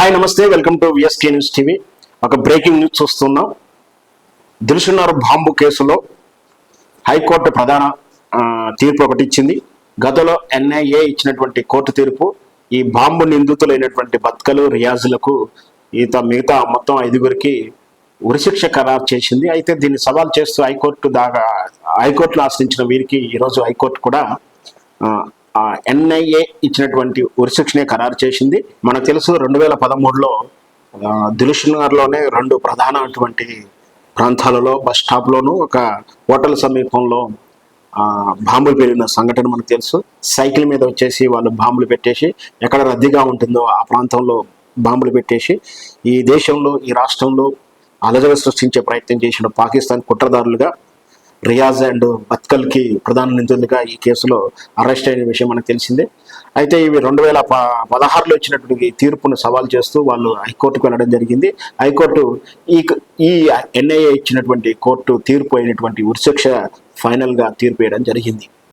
Hi నమస్తే. Welcome to VSK news TV ఒక breaking news చూస్తున్నాం. దిల్సున్నారు బాంబు కేసులో హైకోర్టు ప్రధాన తీర్పు ఒకటి ఇచ్చింది. గతంలో ఎన్ఐఏ ఇచ్చినటువంటి కోర్టు తీర్పు ఈ బాంబు నిందితులైనటువంటి బత్కలు రియాజులకు ఈత మిగతా మొత్తం ఐదుగురికి ఉరిశిక్ష ఖరారు చేసింది. అయితే దీన్ని సవాల్ చేస్తూ హైకోర్టు దాకా హైకోర్టులో ఆశ్రయించిన వీరికి ఈరోజు హైకోర్టు కూడా ఎన్ఐఏ ఇచ్చినటువంటి ఉరిశిక్షనే ఖరారు చేసింది. మనకు తెలుసు రెండు వేల పదమూడులో దిలుషునగర్లోనే రెండు ప్రధానమైనటువంటి ప్రాంతాలలో బస్ స్టాప్లోను ఒక హోటల్ సమీపంలో బాంబులు పేలిన సంఘటన మనకు తెలుసు. సైకిల్ మీద వచ్చేసి వాళ్ళు బాంబులు పెట్టేసి ఎక్కడ రద్దీగా ఉంటుందో ఆ ప్రాంతంలో బాంబులు పెట్టేసి ఈ దేశంలో ఈ రాష్ట్రంలో అలజడి సృష్టించే ప్రయత్నం చేసిన పాకిస్తాన్ కుట్రదారులుగా రియాజ్ అండ్ బత్కల్కి ప్రధాన నిందితులుగా ఈ కేసులో అరెస్ట్ అయిన విషయం మనకు తెలిసిందే. అయితే ఇవి రెండు వేల ప పదహారులో ఇచ్చినటువంటి తీర్పును సవాల్ చేస్తూ వాళ్ళు హైకోర్టుకు వెళ్ళడం జరిగింది. హైకోర్టు ఈ ఈ ఎన్ఐఏ ఇచ్చినటువంటి కోర్టు తీర్పు అయినటువంటి ఉరిశిక్ష ఫైనల్గా తీర్పు వేయడం జరిగింది.